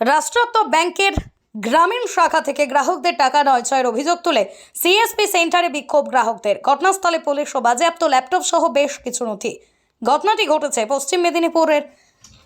রাষ্ট্রায়ত্ত ব্যাংকের গ্রামীণ শাখা থেকে গ্রাহকদের টাকা নয় ছয়ের অভিযোগ তুলে সিএসপি সেন্টারে বিক্ষোভ গ্রাহকদের। ঘটনাস্থলে পুলিশ ও বাজেয়াপ্ত ল্যাপটপ সহ বেশ কিছু নথি। ঘটনাটি ঘটেছে পশ্চিম মেদিনীপুরের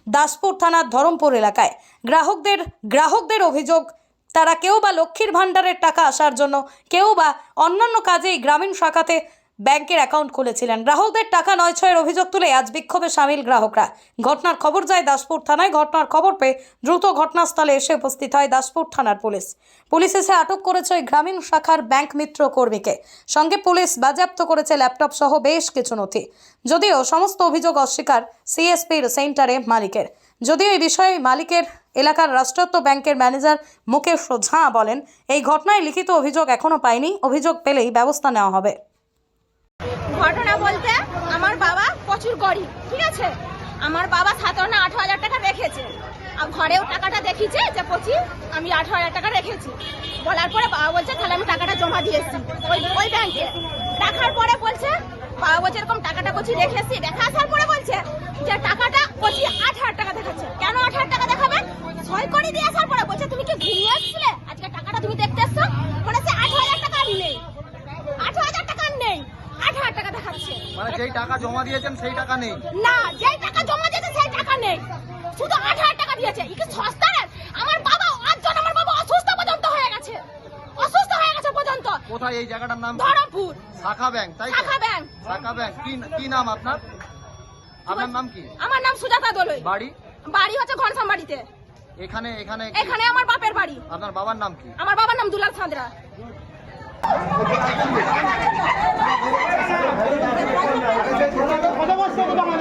দাসপুর থানার ধরমপুর এলাকায়। গ্রাহকদের গ্রাহকদের অভিযোগ, তারা কেউ বা লক্ষ্মীর ভাণ্ডারের টাকা আসার জন্য কেউ বা অন্যান্য কাজেই গ্রামীণ শাখাতে ব্যাংকের অ্যাকাউন্ট খুলেছিলেন। গ্রাহকদের টাকা নয় ছয়ের অভিযোগ তুলে আজ বিক্ষোভে সামিল গ্রাহকরা। ঘটনার খবর যায় দাসপুর থানায়। ঘটনার খবর পেয়ে দ্রুত ঘটনাস্থলে এসে উপস্থিত হয় দাসপুর থানার পুলিশ। পুলিশ এসে আটক করেছে ওই গ্রামীণ শাখার ব্যাংক মিত্র কর্মীকে। সঙ্গে পুলিশ বাজেয়াপ্ত করেছে ল্যাপটপ সহ বেশ কিছু নথি। যদিও সমস্ত অভিযোগ অস্বীকার সিএসপির সেন্টারে মালিকের। যদিও এই বিষয়ে মালিকের এলাকার রাষ্ট্রায়ত্ত ব্যাংকের ম্যানেজার মুকেশ ঝাঁ বলেন, এই ঘটনায় লিখিত অভিযোগ এখনও পায়নি। অভিযোগ পেলেই ব্যবস্থা নেওয়া হবে। ঘটনা বলতে আমার বাবা প্রচুর গরিব, ঠিক আছে? আমার বাবা সাতান্ন আঠারো হাজার টাকা রেখেছে। আর ঘরেও টাকাটা দেখিছে যে পঁচিশ আমি আঠারো হাজার টাকা রেখেছি। বলার পরে বাবা বলছে, তাহলে আমি টাকাটা জমা দিয়েছি ওই ওই ব্যাংকে রাখার পরে বলছে, বাবা বলছে, এরকম টাকাটা কচি রেখেছি রেখে আসার পরে বলছে যে, টাকাটা কচি আট হাজার টাকা দেখাচ্ছে। কেন আট হাজার টাকা দেখাবে? সই করে দিয়ে আসার পরে বলছে, তুমি কি ঘুরিয়ে আসছিলে আজকে টাকাটা তুমি দেখতে এসছো? বলেছে, আট হাজার টাকা নেই। আট হাজার আট হাজার টাকা দেখাচ্ছে। মানে যেই টাকা জমা দিয়েছেন সেই টাকা নেই। না যেই টাকা জমা দিয়েছে সেই টাকা নেই। শুধু আট হাজার টাকা দিয়েছে। সস্তা আমার বাবা আজজন আমার বাবা অসুস্থ পর্যন্ত হয়ে গেছে। অসুস্থ হয়ে গেছে পর্যন্ত। কোথায় এই জায়গাটার নাম? ধরমপুর। শাখা ব্যাংক তাই শাখা ব্যাংক। শাখা ব্যাংক। কি কি নাম আপনার? আপনার নাম কি? আমার নাম সুজাতা দোলই। বাড়ি? বাড়ি হচ্ছে ঘনশ্যাম বাড়িতে। এখানে এখানে এখানে আমার বাপের বাড়ি। আপনার বাবার নাম কি? আমার বাবার নাম দুলাল সাঁতরা। আমার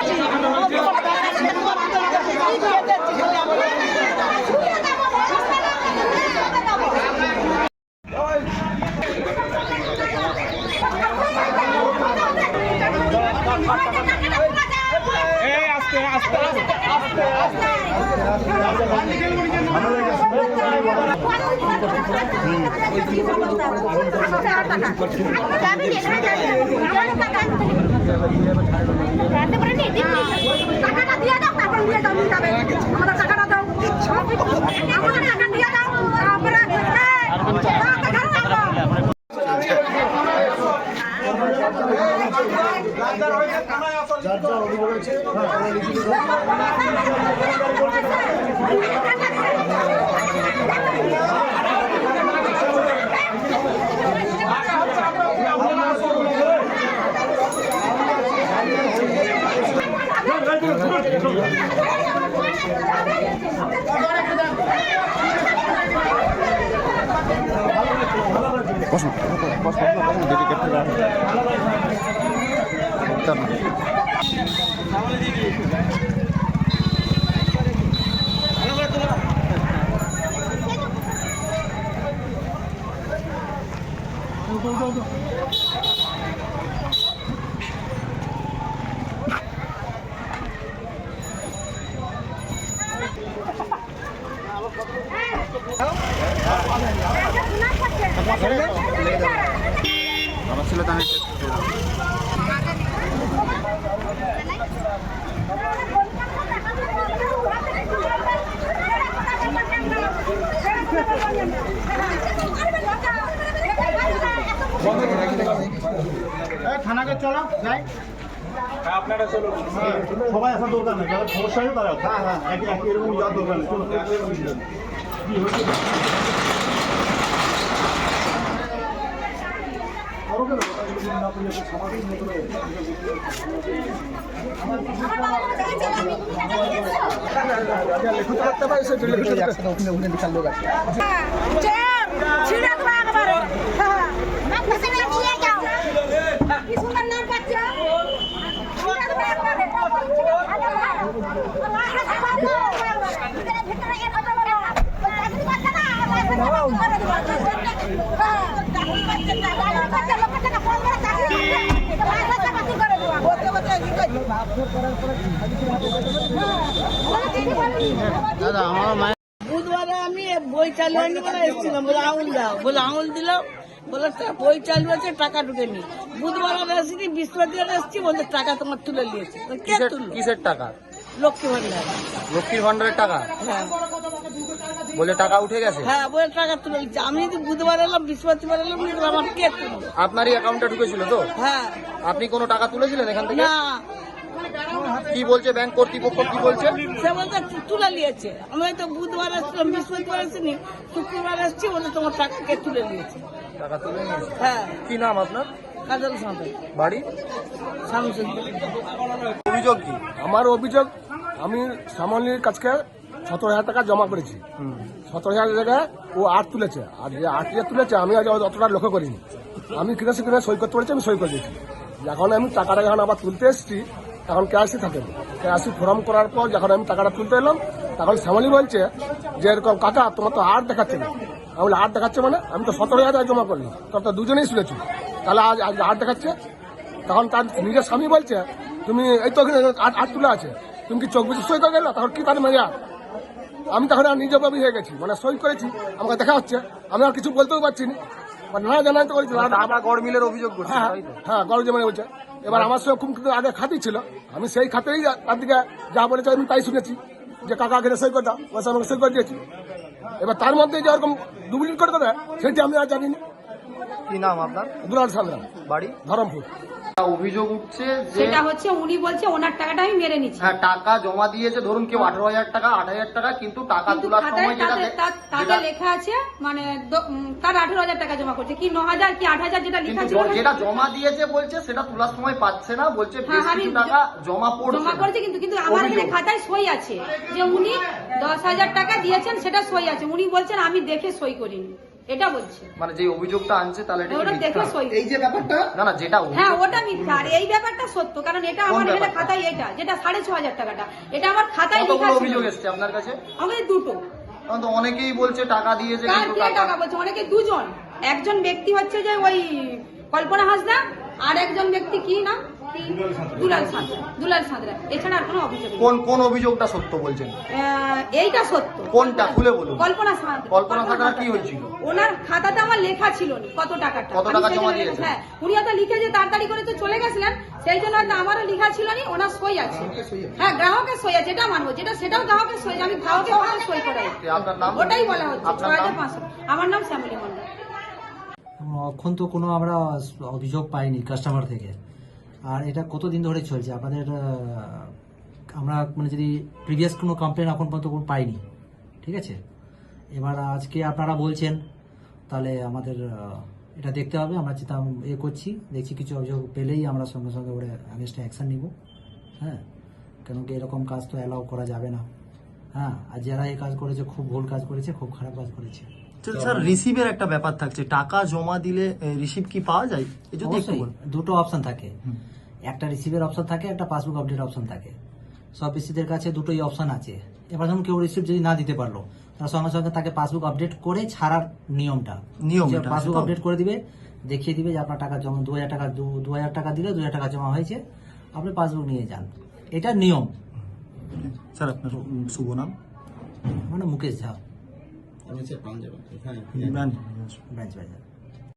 গেছে ন টাকাটা দিয়ে দাও তারপর নিয়ে যাও নিয়ে যাবে আমাদের টাকাটা দাও আমাদের টাকা দিয়ে দাও আমরা যার যা অভিযোগ আছে তারা লিখিত দেন বসুন বসুন go, go, go. ছিল তো আমি টেস্ট করে থানাকে চলো যাই। সবাই আসার দরকার নেই যারা সমস্যা আছে তারা হ্যাঁ হ্যাঁ এরকম যাওয়ার দরকার নেই চলো কি করো দাদা আমার মায়ের বুধবারে আমি বই চালু বলে এসেছিলাম বলে আঙুল দাও বলে আঙুল দিলাম বলে বই চালু আছে টাকা ঢুকে নি বুধবার আর এসেছি বৃহস্পতিবার এসেছি বলতে টাকা তোমার তুলে নিয়েছে। কে কিসের তুললো? কিসের টাকা? লক্ষ্মী ভান্ডার। লক্ষ্মী ভান্ডারের টাকা? হ্যাঁ। বলে টাকা উঠে গেছে? হ্যাঁ বলে টাকা তুলে আমি যদি বুধবার এলাম বৃহস্পতিবার এলাম আমার কে আপনারই অ্যাকাউন্টে ঢুকেছিল তো? হ্যাঁ। আপনি কোনো টাকা তুলেছিলেন এখান থেকে? না। কি বলছে ব্যাংক কর্তৃপক্ষ? কি বলছে? সে বলতে তু- তুলে নিয়েছে। আমি হয়তো বুধবার এসেছিলাম বৃহস্পতিবার এসেছি শুক্রবার এসেছি বলে তোমার টাকা কে তুলে নিয়েছে। টাকা তুলে নিয়েছে? হ্যাঁ। কি নাম আপনার? কাজল সাঁতার বাড়ি? অভিযোগ কি? আমার অভিযোগ আমি সামান্যের কাছকে সতেরো হাজার টাকা জমা করেছি। সতেরো হাজার জায়গায় ও আট তুলেছে। আর যে আট হাজার তুলেছে আমি আজ অতটা লক্ষ্য করিনি। আমি কিনে কিনে সই করতে পেরেছি আমি সই করে দিয়েছি। যখন আমি টাকাটা যখন আবার তুলতে এসেছি তখন ক্যাশই থাকে ক্যাশই ফর্ম করার পর যখন আমি টাকাটা তুলতে এলাম তখন শ্যামলি বলছে যে এরকম কাকা তোমার তো আট দেখাচ্ছে না। আমি আট দেখাচ্ছে মানে? আমি তো সতেরো হাজার টাকা জমা করলাম। তখন তো দুজনেই শুনেছি তাহলে আজ আজ আট দেখাচ্ছে? তখন তার নিজের স্বামী বলছে তুমি এই তো আট আট তুলে আছে। তুমি কি চোখ বুঝে সই করে গেলো? তখন কি তার মজা? আমি তখন আর নিজে ভাবে হয়ে গেছি। মানে সই করেছি। আমাকে দেখা হচ্ছে। আমি আর কিছু বলতেও পারছি না। মানে না জানাই তো করেছি না- আমরা গড় মিলের অভিযোগ হ্যাঁ হ্যাঁ জমে বলছে। এবার আমার সঙ্গে খুব কিন্তু আগে খাতি ছিল। আমি সেই খাতেই তার দিকে যা বলেছে আমি তাই শুনেছি। যে কাকা আগে সই করতাম বসে আমাকে সই করে দিয়েছি। এবার তার মধ্যে যে ওরকম ডুপ্লিকেট করে দেবে সেটি আমি আর জানি না কি নাম আপনার? দুলাল সামলাম বাড়ি? ধরমপুর। অভিযোগ উঠছে যে সেটা হচ্ছে উনি বলছে ওনার টাকাটা আমি মেরে নিচ্ছি। হ্যাঁ টাকা জমা দিয়েছে ধরুন কেউ আঠারো হাজার টাকা আট হাজার টাকা কিন্তু টাকা তোলার সময় যেটা তাতে- লেখা আছে মানে তার আঠারো হাজার টাকা জমা করছে কি ন হাজার কি আট হাজার যেটা লেখা জ- যেটা জমা দিয়েছে বলছে সেটা তোলার সময় পাচ্ছে না বলছে হ্যাঁ, বেশ কিছু টাকা জমা পড়ছে। জমা। করেছে কিন্তু কিন্তু আমার এখানে খাতায় সই আছে যে উনি দশ হাজার টাকা দিয়েছেন সেটা সই আছে। উনি বলছেন আমি দেখে সই করিনি। এটা বলছে। মানে যে অভিযোগটা আনছে তাহলে এটা ওটা দেখে সই। এই যে ব্যাপারটা? না না যেটা হ্যাঁ ওটা মিথ্যা। আর এই ব্যাপারটা সত্য কারণ এটা আমার এখানে খাতায় এটা যেটা সাড়ে ছ হাজার টাকাটা। এটা আমার খাতায় লেখা ছিল। অভিযোগ এসছে আপনার কাছে? আমাদের দুটো। কারণ তো অনেকেই বলছে টাকা দিয়েছে কিন্তু টাকা টাকা বলছে? অনেকে দুজন। একজন ব্যক্তি হচ্ছে যে ওই কল্পনা হাসদা আর একজন ব্যক্তি কি না? দুলাল সাঁতরা দুলাল সাঁতরা এছাড়া আর কোনো অভিযোগ নেই। কোন কোন অভিযোগটা সত্য বলছেন? আহ, এইটা সত্য। কোনটা? খুলে বলুন। কল্পনা সাঁতরা কল্পনা সাঁতরার কি হয়েছিল? ওনার খাতাতে আমার লেখা ছিল না কত টাকাটা। কত আমি টাকা সেই জমা দিয়েছেন? হ্যাঁ উনি হয়তো লিখে যে তাড়াতাড়ি করে তো চলে গেছিলেন সেই জন্য হয়তো আমারও লেখা ছিল না ওনার সই আছে। হ্যাঁ গ্রাহকের সই আছে এটা মানবো যেটা সেটাও গ্রাহকের সই আমি গ্রাহকের ওখানে সই করাই। আপনার নাম ওটাই বলা হচ্ছে ছ আপনার হাজার নাম? পাঁচশো। আমার নাম শ্যামলী মন্ডল এখন তো কোনো আমরা অভিযোগ পাইনি কাস্টমার থেকে। আর এটা কতদিন ধরে চলছে? আপনাদের আমরা মানে যদি প্রিভিয়াস কোনো কমপ্লেন এখন পর্যন্ত কোনো পাইনি, ঠিক আছে? এবার আজকে আপনারা বলছেন, তাহলে আমাদের এটা দেখতে হবে। আমরা যেটা এ করছি, দেখছি কিছু অভিযোগ পেলেই আমরা সঙ্গে সঙ্গে ওরা আগেস্টে অ্যাকশন নিব হ্যাঁ? কেন কি এরকম কাজ তো অ্যালাউ করা যাবে না। হ্যাঁ? আর যারা এই কাজ করেছে, খুব ভুল কাজ করেছে, খুব খারাপ কাজ করেছে। স্যার রিসিভের একটা ব্যাপার থাকছে। টাকা জমা দিলে রিসিভ কি পাওয়া যায়? এ যদি দুটো অপশন থাকে। একটা রিসিভের অপশন থাকে একটা পাসবুক আপডেট অপশন থাকে। সব পিসিদের কাছে দুটোই অপশন আছে। এবার ধরুন কেউ রিসিভ যদি না দিতে পারল তার সঙ্গে সঙ্গে তাকে পাসবুক আপডেট করে ছাড়ার নিয়মটা। নিয়ম পাসবুক আপডেট করে দিবে দেখিয়ে দিবে যে আপনার টাকা জমা দু হাজার টাকা দু- হাজার টাকা দিলে দু হাজার টাকা জমা হয়েছে আপনি পাসবুক নিয়ে যান। এটা নিয়ম। স্যার আপনার শুভ নাম। মানে মুকেশ ঝা। 咱们借房子吧，你看。一般，一般一般。